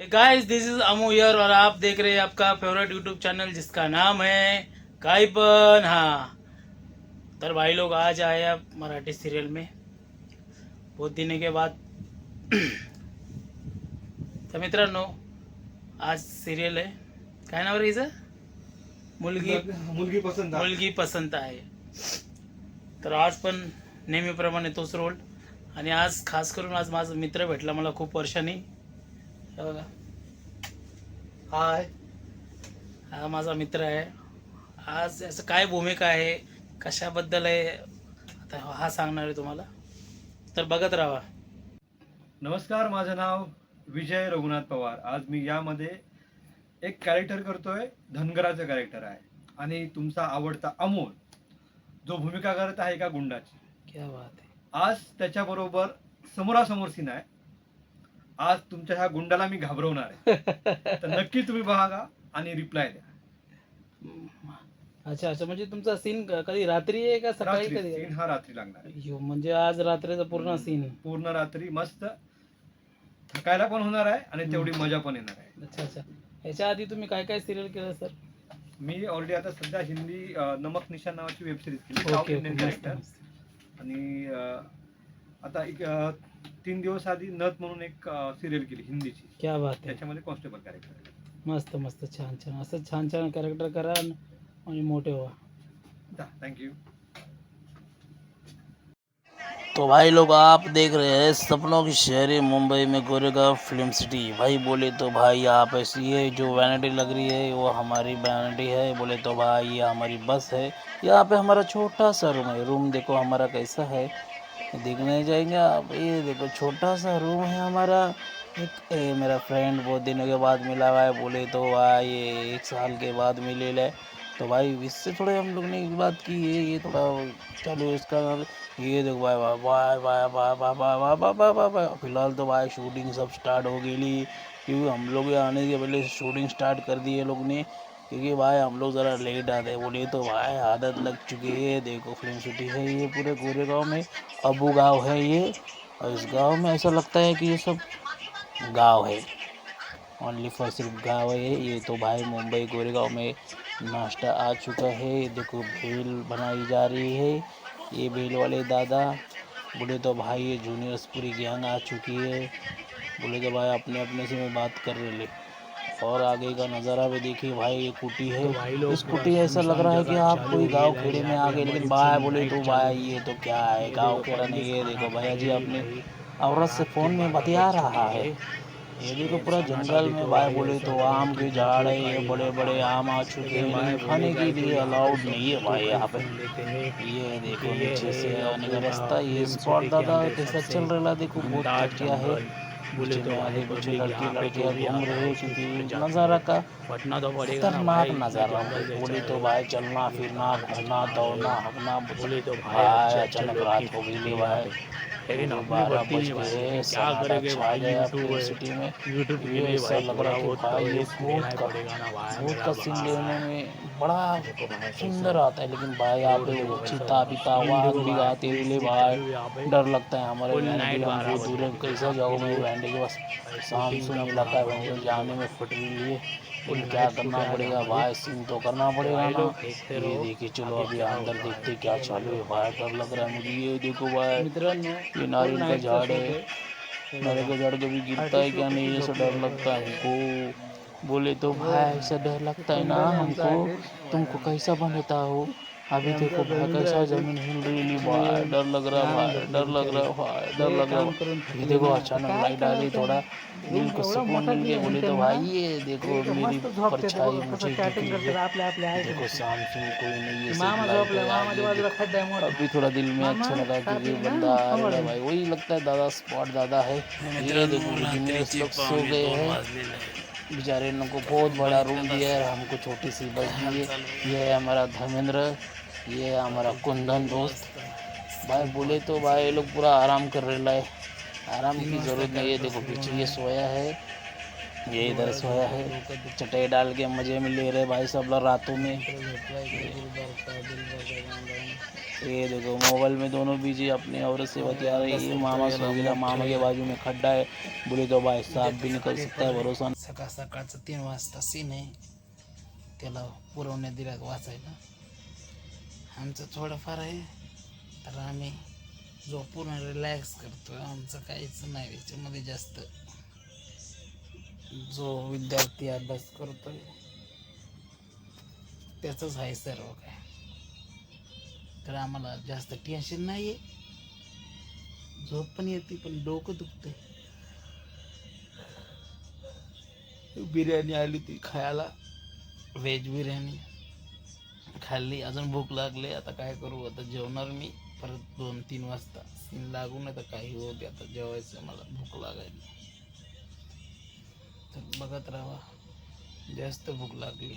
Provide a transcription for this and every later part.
Guys this is अमू यर और आप देख रहे हैं आपका फेवरेट यूट्यूब चैनल जिसका नाम है काईपन हाँ तर भाई लोग आज आए आप मराठी सीरियल में। बहुत दिनों के बाद। तर मित्रांनो आज सिरियल आहे काय नाव रे हिचं? मुलगी मुलगी पसंत. मुलगी पसंत आहे। तर आज पण नेहमीप्रमाणे तोच रोल आणि आज खास करून आज माझा मित्र भेटला मला खूप वर्षांनी. हे बघा. हाय. हा माझा मित्र आहे. आज असं काय भूमिका आहे? कशाबद्दल आहे? आता हा सांगणार आहे तुम्हाला. तर बघत राहा. नमस्कार माझं नाव विजय रघुनाथ पवार. आज मी यामध्ये एक कॅरेक्टर करतोय. धनगराचं कॅरेक्टर आहे. आणि तुमचा आवडता अमोल जो भूमिका करत आहे एका गुंडाची. क्या बात आहे. आज त्याच्याबरोबर समोरासमोर सीन आहे. आज तुमच्या ह्या गुंडाला मी घाबरवणार आहे. तर नक्की तुम्ही बघा आणि रिप्लाय द्या. अच्छा अच्छा म्हणजे तुमचा सीन कधी रात्री आहे का सकाळी रात्री कधी सीन हा रात्री लागणार आहे. यो, म्हणजे आज रात्रीचा पूर्ण सीन पूर्ण रात्री मस्त. थकायला पण होणार आहे आणि तेवढी मजा पण येणार आहे. अच्छा अच्छा. ह्याच्या आधी तुम्ही काय काय सिरियल केलं सर मी ऑलरेडी आता सध्या हिंदी अ, नमक निशान नावाची वेब सिरीज केली. ओके साऊथ ओके इंडियन मस्त, कॅरेक्टर मस्त. आणि अ, आता एक अ, तीन दिवस आधी नथ म्हणून एक सिरियल केली हिंदीची. क्या बात आहे त्याच्यामध्ये कॉन्स्टेबल कॅरेक्टर मस्त मस्त छान छान. असं छान छान कॅरेक्टर करा आणि- मोठे व्हा. थँक्यू तो भाई लोग आप देख रहे हैं सपनों की शहरी मुंबई में गोरेगा फ़िल्म सिटी भाई बोले तो भाई आप ऐसी ये जो वैनिटी लग रही है वो हमारी वैनिटी है. बोले तो भाई ये हमारी बस है. यहाँ पे हमारा छोटा सा रूम है. रूम देखो हमारा कैसा है? देखने जाएँगे आप ये देखो छोटा सा रूम है हमारा एक ए, मेरा फ्रेंड बहुत दिनों के बाद मिला हुआ है बोले तो भाई ये एक साल के बाद मिले ले तो भाई इससे थोड़े हम लोग ने एक बात की है ये थोड़ा चलो इसका ये देखो भाई वाह भाई भाई भाई भाई भाई भाई भाई भाई भाई भाई फ़िलहाल तो भाई शूटिंग सब स्टार्ट हो गई ली क्योंकि हम लोग आने के पहले शूटिंग स्टार्ट कर दी है लोग ने क्योंकि भाई, हम लोग ज़रा लेट आते हैं। बोले तो भाई, आदत लग चुकी है। देखो फ़िल्म सिटी है ये, पूरे गोरेगांव में। अबू गाँव है ये। और इस गाँव में ऐसा लगता है कि ये सब गाँव है। ओनली फॉर सिर्फ़ गाँव है ये। तो भाई, मुंबई गोरेगांव में नाश्ता आ चुका है। देखो, भेल बनाई जा रही है। ये भेल वाले दादा, बोले तो भाई, ये जूनियर्स पूरी गैंग आ चुकी है। बोले तो भाई अपने अपने से मैं बात कर रहे ले और आगे का नज़ारा भी देखिए भाई ये कुटी है। इस कुटी ऐसा लग रहा है कि आप कोई गाँव खेड़े में आ गए लेकिन भाई बोले तो भाई ये तो क्या है? गाँव खेड़ा नहीं है देखो भैया जी अपने औरत से फ़ोन में बतिया रहा है। ये देखो पूरा जंगल में भाई बोले तो आम के झाड़ है ये बड़े बड़े आम आ चुके हैं खाने के लिए अलाउड नहीं है भाई यहाँ पे। ये देखो नीचे से आने का रास्ता ये स्पॉट दादा कैसा चल रहा देखो बहुत घटिया है। बोले तो आगे कुछ लड़की लड़कियाँ घूम रहे क्योंकि नज़ारा का खतरनाक नज़ारा बोले तो भाई चलना फिरना घूमना दौड़ना हकना बोले तो भाई अचानक रात हो गई भाई। लेकिन बारह बज गए सन्नाटा छा गया पूरी सिटी में। ये ऐसा लग रहा है कि भाई का का सीन लेने में बड़ा सुंदर आता है लेकिन भाई यहाँ पे चीता वाघ भी आते हुए भाई डर लगता है हमारे दूर है, कैसा जाओ मैं वैंडे के पास शाम सुन इलाका है वैंडे जाने में फट है लेकिन क्या करना पड़ेगा भाई सीन तो करना पड़ेगा ना। ये देखिए चलो अभी अंदर देखते क्या चालू है भाई डर लग रहा है मुझे ये देखो भाई मित्रांनो ये नारियल का झाड़ है। नारियल का झाड़ कभी गिरता है क्या नहीं, ऐसा डर लगता है हमको। बोले तो भाई, ऐसा डर लगता है ना हमको। तुमको कैसा बनता हो? अभी देखो भाई कैसा ज़मीन हिल रही है भाई डर लग रहा भाई डर लग रहा भाई डर लग रहा ये देखो अचानक लाइट आ गई थोड़ा। दिल को सुकून मिल गया बोले तो भाई ये देखो मेरी परछाई मुझे दिख है। देखो सामने कोई नहीं है है। अभी थोड़ा दिल में अच्छा लगा कि ये बंदा आ रहा है। भाई वही लगता है दादा स्पॉट दादा है। ये देखो लोग सो गए हैं। बेचारे इन लोग को बहुत बड़ा रूम दिया है हमको छोटी सी बस दी है ये है हमारा धर्मेंद्र ये है हमारा कुंदन दोस्त। भाई, बोले तो भाई, ये लोग पूरा आराम कर रहे है आराम की ज़रूरत नहीं है। देखो, पीछे ये सोया है। ये इधर सोया है। चटाई डाल के मज़े में ले रहे भाई सब लोग रातों में। ये देखो, मोबाइल में दोनों बीजी अपनी औरत से बतिया रही है। मामा सो गया। मामा के बाजू में खड्डा है। बोले तो भाई साहब भी निकल सकता है, भरोसा नहीं. सकाळ सकाळचं तीन वाजता सीन आहे त्याला पुरवण्यात दिला वाचायला आमचं थोडंफार आहे. तर आम्ही झोपून रिलॅक्स करतो आमचं काहीच नाही याच्यामध्ये जास्त जो विद्यार्थी अभ्यास करतो त्याचंच आहे सर्व काय. तर आम्हाला जास्त टेन्शन नाही आहे झोप पण येते पण डोकं दुखतंय. बिर्याणी आली ती खायला. व्हेज बिर्याणी. खाल्ली अजून भूक लागली आता काय करू? आता जेवणार मी परत दोन तीन वाजता. सीन लागून तर काही होते आता जेवायचं मला भूक लागायची तर बघत राहा जास्त भूक लागली.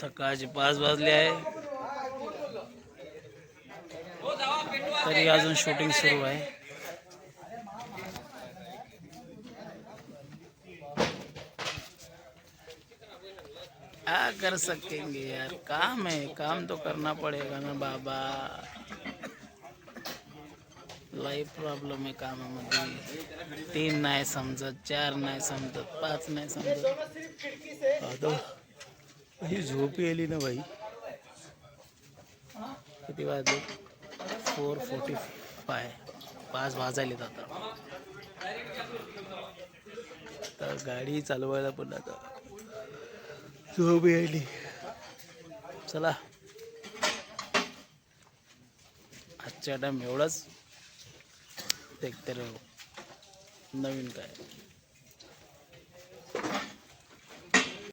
सकाळचे पाच वाजले तरी अजून शूटिंग सुरू आहे. क्या कर सकेंगे यार. काम है काम तो करना पड़ेगा ना, बाबा. लाईफ प्रॉब्लेम आहे कामामध्ये. तीन नाही समजत, चार नाही समजत, पाच नाही समजत. ही झोप आली ना भाई किती वाजले? Four forty five. पाच वाजायलेत आता. तर गाडी चालवायला पण आता झोप आली. चला. आजच्या टाइम एवढाच. देखते तर नवीन काय.